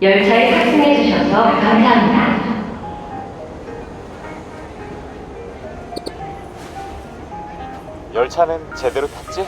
열차에 탑승해 주셔서 감사합니다. 열차는 제대로 탔지?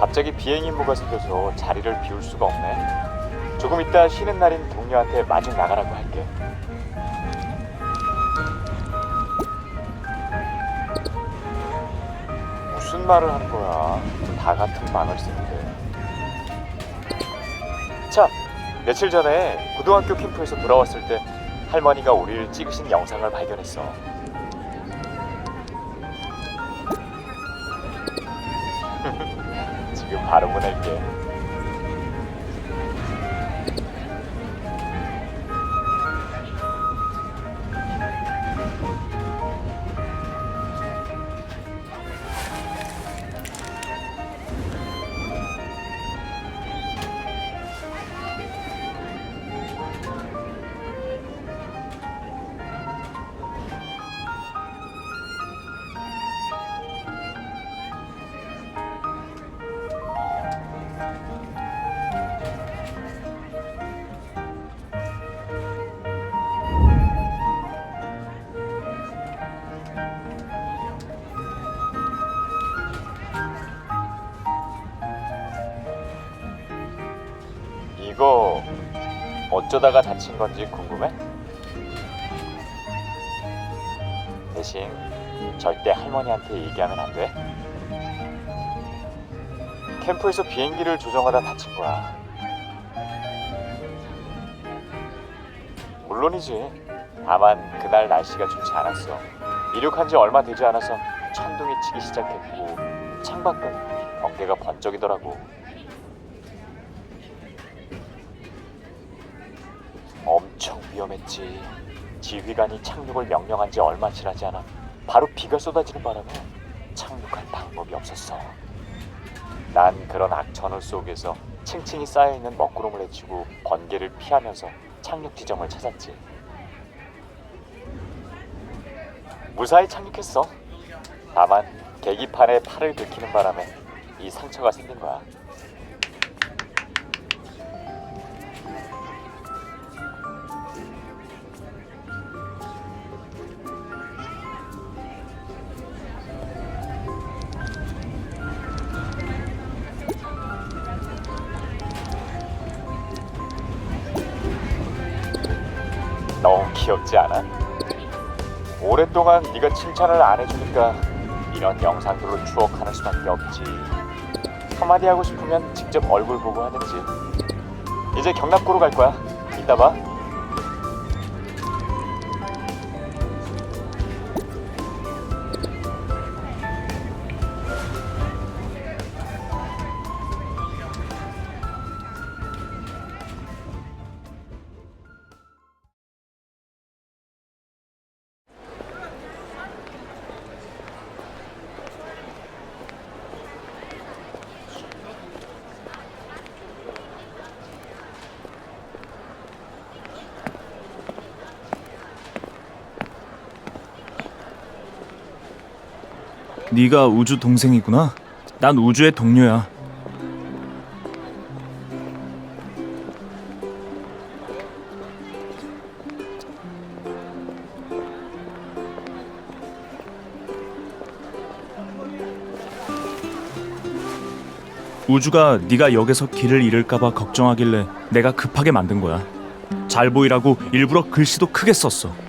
갑자기 비행 임무가 생겨서 자리를 비울 수가 없네. 조금 이따 쉬는 날인 동료한테 마중 나가라고 할게. 말을 하는 거야? 다 같은 쓰는데. 참, 며칠 전에 고등학교 캠프에서 돌아왔을 때 할머니가 우리를 찍으신 영상을 발견했어. 지금 바로 보낼게. 어쩌다가 다친 건지 궁금해? 대신 절대 할머니한테 얘기하면 안 돼. 캠프에서 비행기를 조정하다 다친 거야. 물론이지. 다만 그날 날씨가 좋지 않았어. 이륙한 지 얼마 되지 않아서 천둥이 치기 시작했고 창밖은 번개가 번쩍이더라고. 엄청 위험했지. 지휘관이 착륙을 명령한 지 얼마 지나지 않아 바로 비가 쏟아지는 바람에 착륙할 방법이 없었어. 난 그런 악천후 속에서 층층이 쌓여있는 먹구름을 헤치고 번개를 피하면서 착륙 지점을 찾았지. 무사히 착륙했어. 다만 계기판에 팔을 긁히는 바람에 이 상처가 생긴 거야. 귀엽지 않아? 오랫동안 네가 칭찬을 안 해주니까 이런 영상들로 추억하는 수밖에 없지. 한마디 하고 싶으면 직접 얼굴 보고 하든지. 이제 경납고로 갈 거야. 이따 봐. 네가 우주 동생이구나. 난 우주의 동료야. 우주가 네가 역에서 길을 잃을까봐 걱정하길래 내가 급하게 만든 거야. 잘 보이라고 일부러 글씨도 크게 썼어.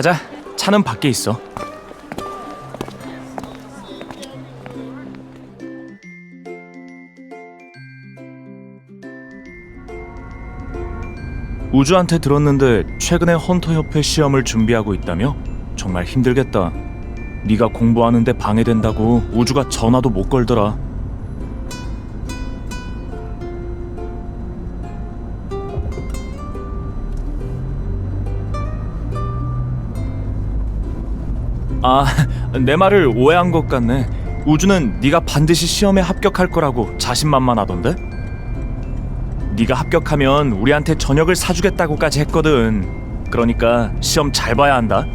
가자. 차는 밖에 있어. 우주한테 들었는데 최근에 헌터 협회 시험을 준비하고 있다며? 정말 힘들겠다. 네가 공부하는데 방해된다고 우주가 전화도 못 걸더라. 아, 내 말을 오해한 것 같네. 우주는 네가 반드시 시험에 합격할 거라고 자신만만하던데? 네가 합격하면 우리한테 저녁을 사주겠다고까지 했거든. 그러니까 시험 잘 봐야 한다.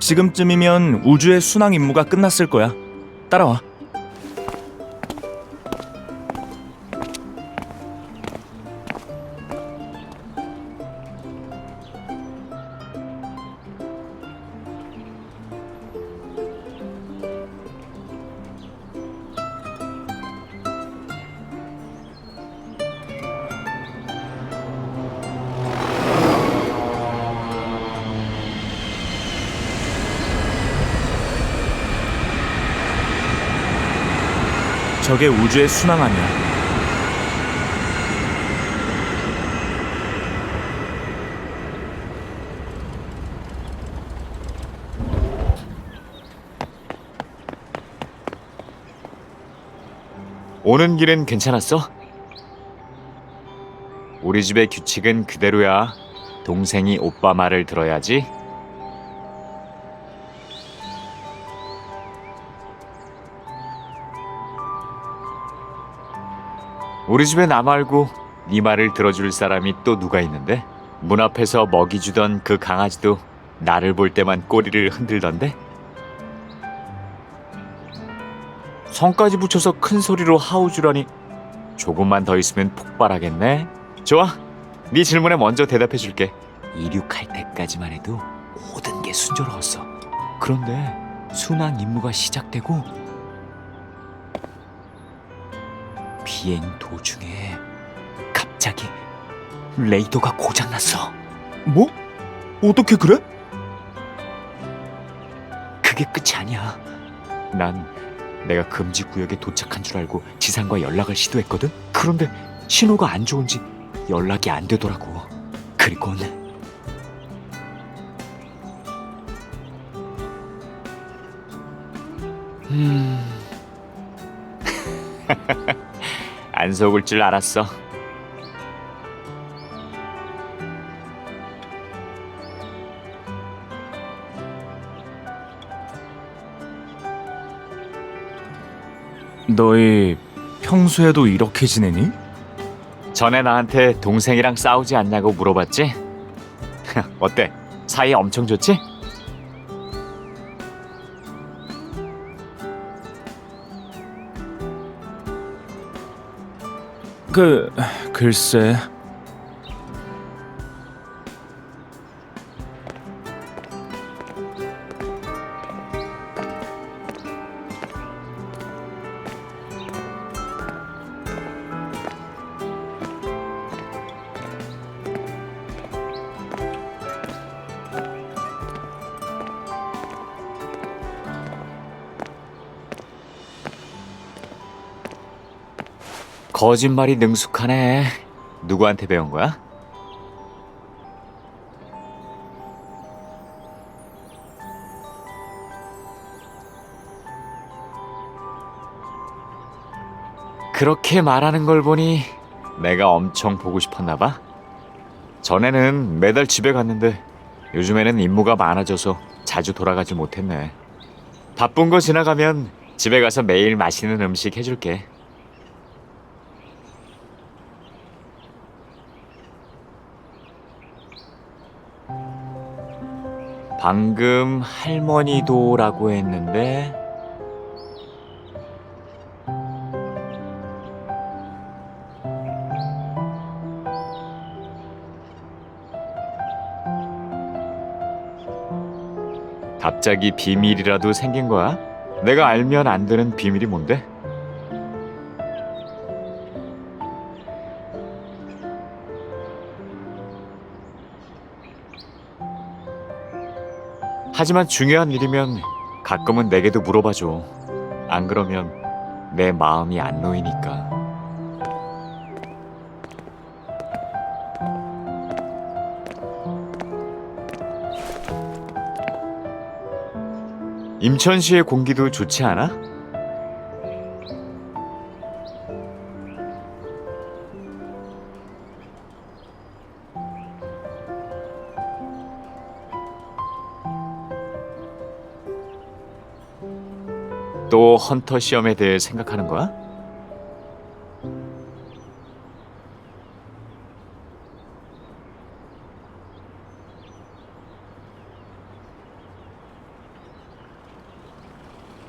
지금쯤이면 우주의 순항 임무가 끝났을 거야. 따라와. 저게 우주의 순항 아니야. 오는 길은 괜찮았어? 우리 집의 규칙은 그대로야. 동생이 오빠 말을 들어야지. 우리 집에 나 말고 네 말을 들어줄 사람이 또 누가 있는데? 문 앞에서 먹이 주던 그 강아지도 나를 볼 때만 꼬리를 흔들던데? 성까지 붙여서 큰 소리로 하우주라니 조금만 더 있으면 폭발하겠네. 좋아, 네 질문에 먼저 대답해 줄게. 이륙할 때까지만 해도 모든 게 순조로웠어. 그런데 순항 임무가 시작되고 비행 도중에 갑자기 레이더가 고장났어. 뭐? 어떻게 그래? 그게 끝이 아니야. 난 내가 금지 구역에 도착한 줄 알고 지상과 연락을 시도했거든. 그런데 신호가 안 좋은지 연락이 안 되더라고. 그리곤 음. 속을 줄 알았어. 너희 평소에도 이렇게 지내니? 전에 나한테 동생이랑 싸우지 않냐고 물어봤지? 어때? 사이 엄청 좋지? 그 글쎄 거짓말이 능숙하네. 누구한테 배운 거야? 그렇게 말하는 걸 보니 내가 엄청 보고 싶었나 봐. 전에는 매달 집에 갔는데 요즘에는 임무가 많아져서 자주 돌아가지 못했네. 바쁜 거 지나가면 집에 가서 매일 맛있는 음식 해줄게. 방금 할머니도라고 했는데 갑자기 비밀이라도 생긴 거야? 내가 알면 안 되는 비밀이 뭔데? 하지만 중요한 일이면 가끔은 내게도 물어봐줘. 안 그러면 내 마음이 안 놓이니까. 임천 시의 공기도 좋지 않아? 또 헌터 시험에 대해 생각하는 거야?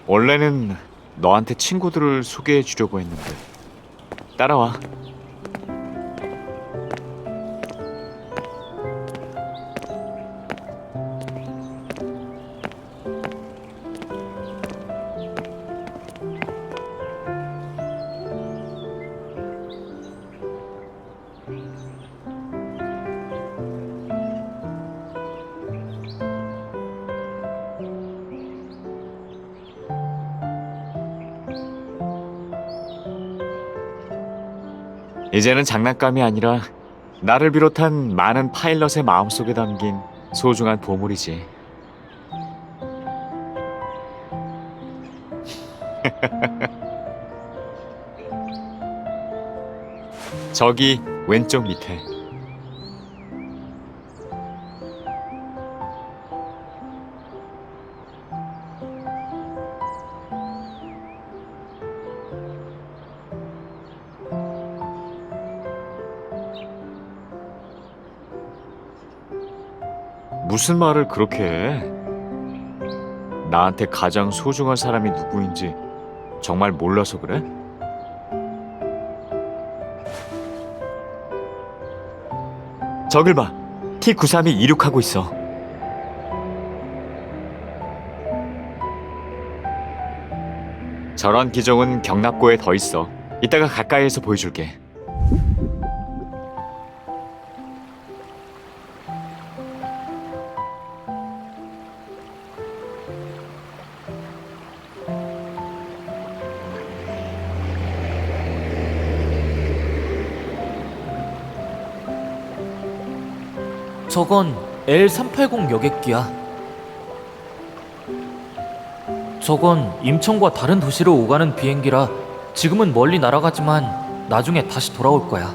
원래는 너한테 친구들을 소개해 주려고 했는데 따라와. 이제는 장난감이 아니라 나를 비롯한 많은 파일럿의 마음속에 담긴 소중한 보물이지. 저기 왼쪽 밑에 무슨 말을 그렇게 해? 나한테 가장 소중한 사람이 누구인지 정말 몰라서 그래? 저길 봐. T93이 이륙하고 있어. 저런 기종은 경납고에 더 있어. 이따가 가까이에서 보여줄게. 저건 L380 여객기야. 저건 임천과 다른 도시로 오가는 비행기라 지금은 멀리 날아가지만 나중에 다시 돌아올 거야.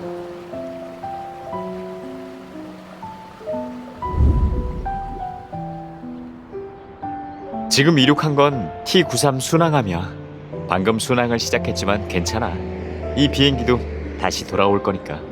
지금 이륙한 건 T93 순항함이야. 방금 순항을 시작했지만 괜찮아. 이 비행기도 다시 돌아올 거니까.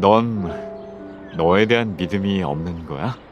넌 너에 대한 믿음이 없는 거야?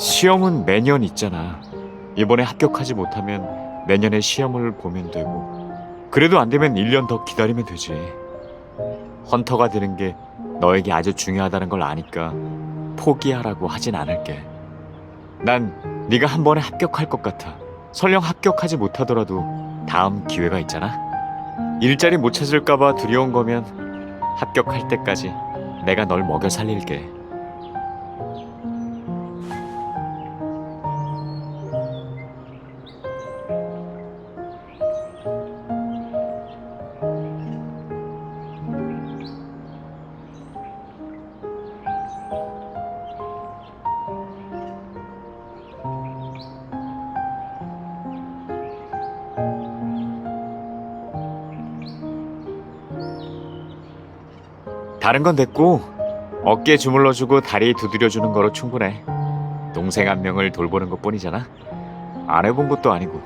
시험은 매년 있잖아. 이번에 합격하지 못하면 내년에 시험을 보면 되고, 그래도 안 되면 1년 더 기다리면 되지. 헌터가 되는 게 너에게 아주 중요하다는 걸 아니까 포기하라고 하진 않을게. 난 네가 한 번에 합격할 것 같아. 설령 합격하지 못하더라도 다음 기회가 있잖아. 일자리 못 찾을까봐 두려운 거면 합격할 때까지 내가 널 먹여 살릴게. 다른 건 됐고 어깨 주물러주고 다리 두드려주는 거로 충분해. 동생 한 명을 돌보는 것뿐이잖아. 안 해본 것도 아니고.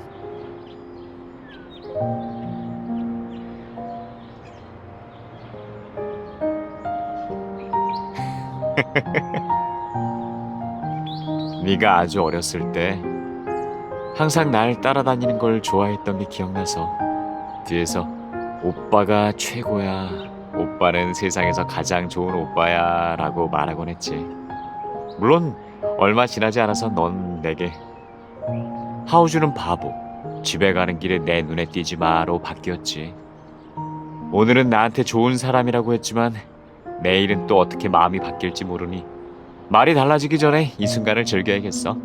네가 아주 어렸을 때 항상 날 따라다니는 걸 좋아했던 게 기억나서 뒤에서 오빠가 최고야. 오빠는 세상에서 가장 좋은 오빠야 라고 말하곤 했지. 물론 얼마 지나지 않아서 넌 내게 하우주는 바보. 집에 가는 길에 내 눈에 띄지 마로 바뀌었지. 오늘은 나한테 좋은 사람이라고 했지만 내일은 또 어떻게 마음이 바뀔지 모르니 말이 달라지기 전에 이 순간을 즐겨야겠어.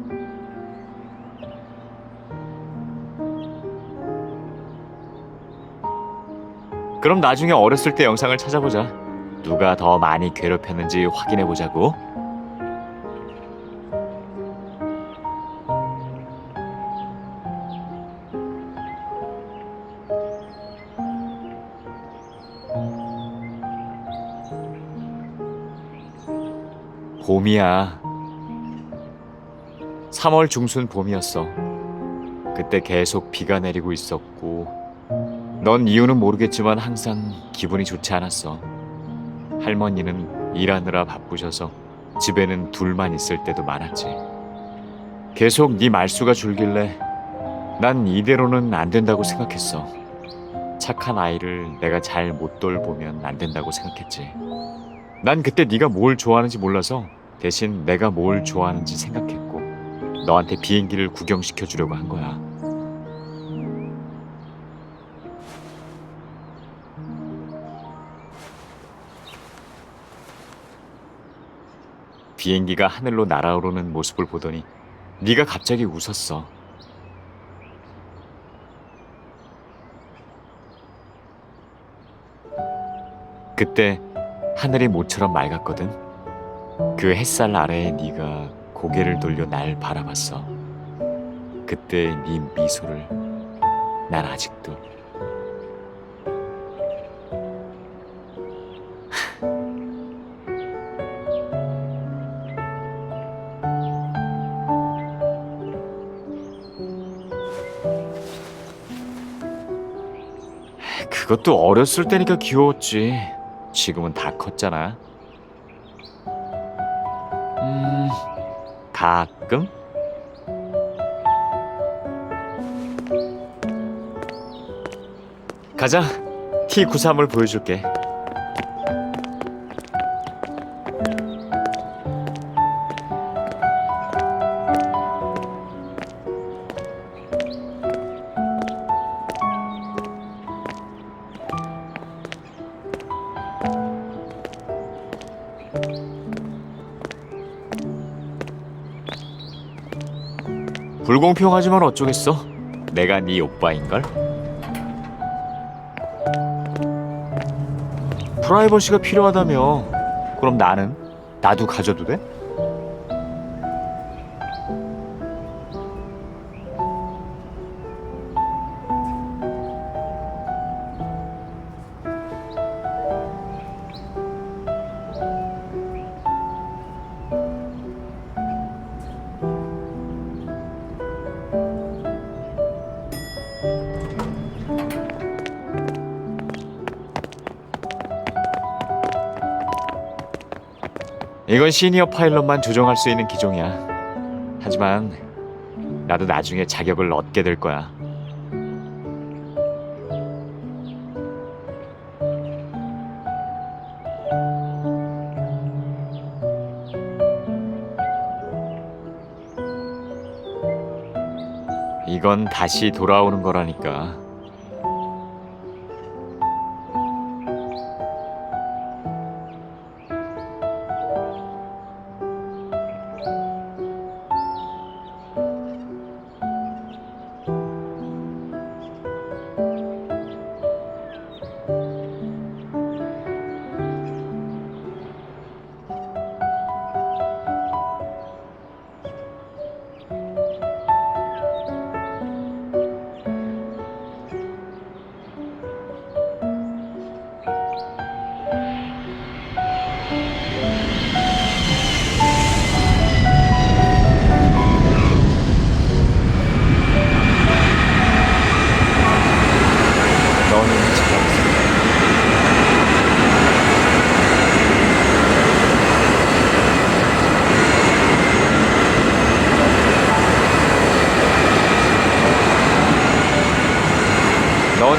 그럼 나중에 어렸을 때 영상을 찾아보자. 누가 더 많이 괴롭혔는지 확인해 보자고. 봄이야. 3월 중순 봄이었어. 그때 계속 비가 내리고 있었고, 넌 이유는 모르겠지만 항상 기분이 좋지 않았어. 할머니는 일하느라 바쁘셔서 집에는 둘만 있을 때도 많았지. 계속 네 말수가 줄길래 난 이대로는 안 된다고 생각했어. 착한 아이를 내가 잘 못 돌보면 안 된다고 생각했지. 난 그때 네가 뭘 좋아하는지 몰라서 대신 내가 뭘 좋아하는지 생각했고 너한테 비행기를 구경시켜 주려고 한 거야. 비행기가 하늘로 날아오르는 모습을 보더니 네가 갑자기 웃었어. 그때 하늘이 모처럼 맑았거든. 그 햇살 아래에 네가 고개를 돌려 날 바라봤어. 그때 네 미소를 난 아직도 그것도 어렸을 때니까 귀여웠지. 지금은 다 컸잖아. 음, 가끔? 가자. T93을 보여줄게. 불공평하지만 어쩌겠어. 내가 네 오빠인걸? 프라이버시가 필요하다며. 그럼 나는? 나도 가져도 돼? 이건 시니어 파일럿만 조종할 수 있는 기종이야. 하지만 나도 나중에 자격을 얻게 될 거야. 이건 다시 돌아오는 거라니까.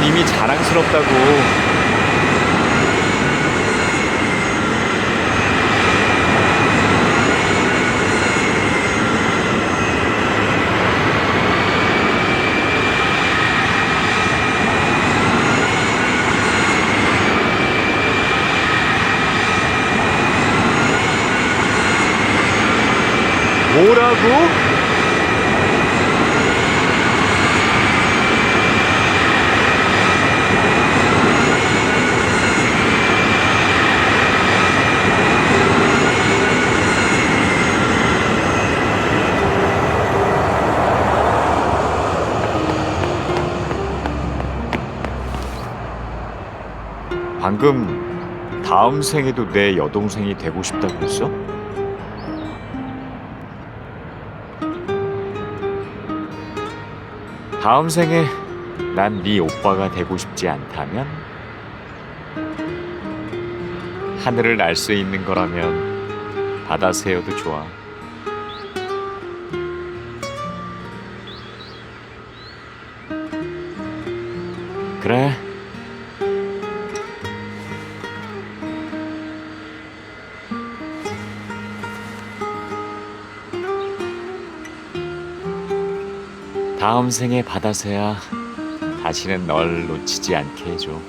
넌 이미 자랑스럽다고. 뭐라고? 방금 다음 생에도 내 여동생이 되고 싶다고 했어? 다음 생에 난 네 오빠가 되고 싶지 않다면 하늘을 날 수 있는 거라면 바다 새어도 좋아. 그래. 다음 생에 바다새야 다시는 널 놓치지 않게 해줘.